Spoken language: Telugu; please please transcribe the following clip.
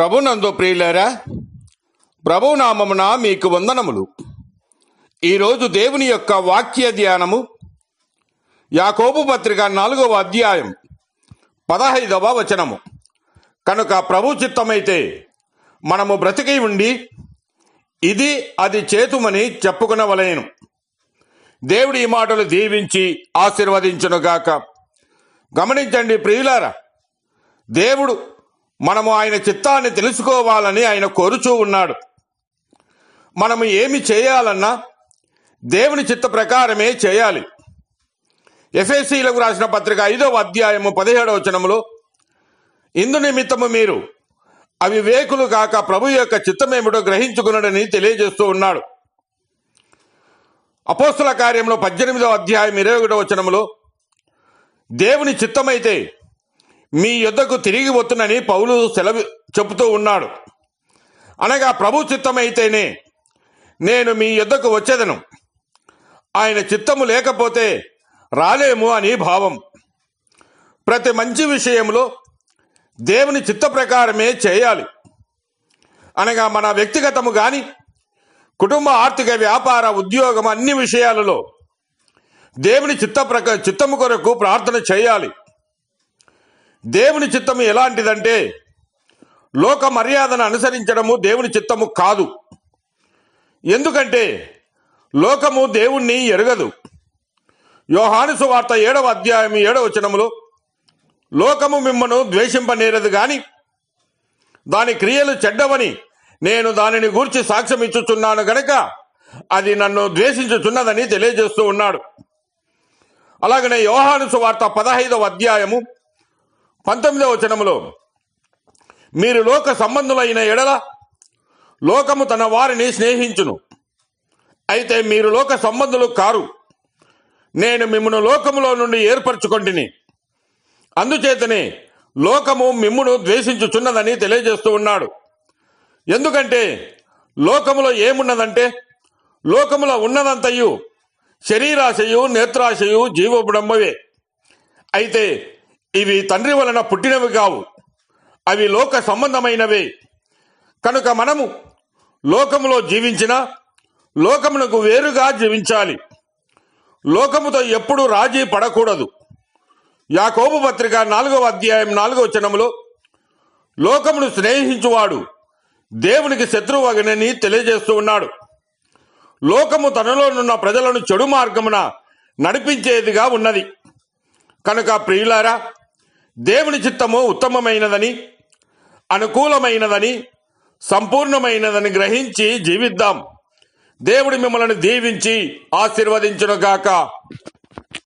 ప్రభునందు ప్రియులారా ప్రభునామమున మీకు వందనములు. ఈరోజు దేవుని యొక్క వాక్య ధ్యానము యాకోబు పత్రిక నాలుగవ అధ్యాయం పదహైదవ వచనము. కనుక ప్రభు చిత్తమైతే మనము బ్రతికి ఉండి ఇది అది చేతుమని చెప్పుకునవలేను. దేవుడి ఈ మాటలు దీవించి ఆశీర్వదించునుగాక. గమనించండి ప్రియులారా దేవుడు మనము ఆయన చిత్తాన్ని తెలుసుకోవాలని ఆయన కోరుచూ ఉన్నాడు. మనము ఏమి చేయాలన్నా దేవుని చిత్త ప్రకారమే చేయాలి. ఎఫ్ఎస్సీలకు రాసిన పత్రిక ఐదవ అధ్యాయము పదిహేడవ వచనములో ఇందు నిమిత్తము మీరు అవివేకులు కాక ప్రభు యొక్క చిత్తమేమిటో గ్రహించుకున్నాడని తెలియజేస్తూ ఉన్నాడు. అపోస్తుల కార్యంలో పద్దెనిమిదవ అధ్యాయం ఇరవై ఒకటో వచనములో దేవుని చిత్తమైతే మీ యుద్ధకు తిరిగి వస్తునని పౌలు సెలవు చెబుతూ ఉన్నాడు. అనగా ప్రభు చిత్తమైతేనే నేను మీ యుద్ధకు వచ్చేదను. ఆయన చిత్తము లేకపోతే రాలేము అని భావం. ప్రతి మంచి విషయంలో దేవుని చిత్త ప్రకారమే చేయాలి. అనగా మన వ్యక్తిగతము కానీ కుటుంబ ఆర్థిక వ్యాపార ఉద్యోగం అన్ని విషయాలలో దేవుని చిత్త ప్రక చిత్తము కొరకు ప్రార్థన చేయాలి. దేవుని చిత్తము ఎలాంటిదంటే లోక మర్యాదను అనుసరించడము దేవుని చిత్తము కాదు. ఎందుకంటే లోకము దేవుణ్ణి ఎరగదు. యోహానుసు వార్త ఏడవ అధ్యాయం ఏడవ వచనములో లోకము మిమ్మను ద్వేషింపనేరదు గాని దాని క్రియలు చెడ్డవని నేను దానిని గూర్చి సాక్ష్యం ఇచ్చుచున్నాను గనక అది నన్ను ద్వేషించుచున్నదని తెలియజేస్తూ ఉన్నాడు. అలాగనే యోహానుసు వార్త పదహైదవ అధ్యాయము పంతొమ్మిదవ వచనములో మీరు లోక సంబంధులైన ఎడల లోకము తన వారిని స్నేహించును. అయితే మీరు లోక సంబంధులు కారు. నేను మిమ్మను లోకములో నుండి ఏర్పరచుకొంటిని. అందుచేతనే లోకము మిమ్మును ద్వేషించుచున్నదని తెలియజేస్తూ ఉన్నాడు. ఎందుకంటే లోకములో ఏమున్నదంటే లోకములో ఉన్నదంతయు శరీరాశయు నేత్రాశయు జీవబుడంబవే అయితే ఇవి తండ్రి వలన పుట్టినవి కావు. అవి లోక సంబంధమైనవే. కనుక మనము లోకములో జీవించిన లోకమునకు వేరుగా జీవించాలి. లోకముతో ఎప్పుడు రాజీ పడకూడదు. యాకోబు పత్రిక నాలుగవ అధ్యాయం నాలుగవ వచనములో లోకమును స్నేహించువాడు దేవునికి శత్రువగనని తెలియజేస్తూ ఉన్నాడు. లోకము తనలోనున్న ప్రజలను చెడు మార్గమున నడిపించేదిగా ఉన్నది. కనుక ప్రియులారా దేవుని చిత్తము ఉత్తమమైనదని అనుకూలమైనదని సంపూర్ణమైనదని గ్రహించి జీవిద్దాం. దేవుడి మిమ్మల్ని దీవించి ఆశీర్వదించునుగాక.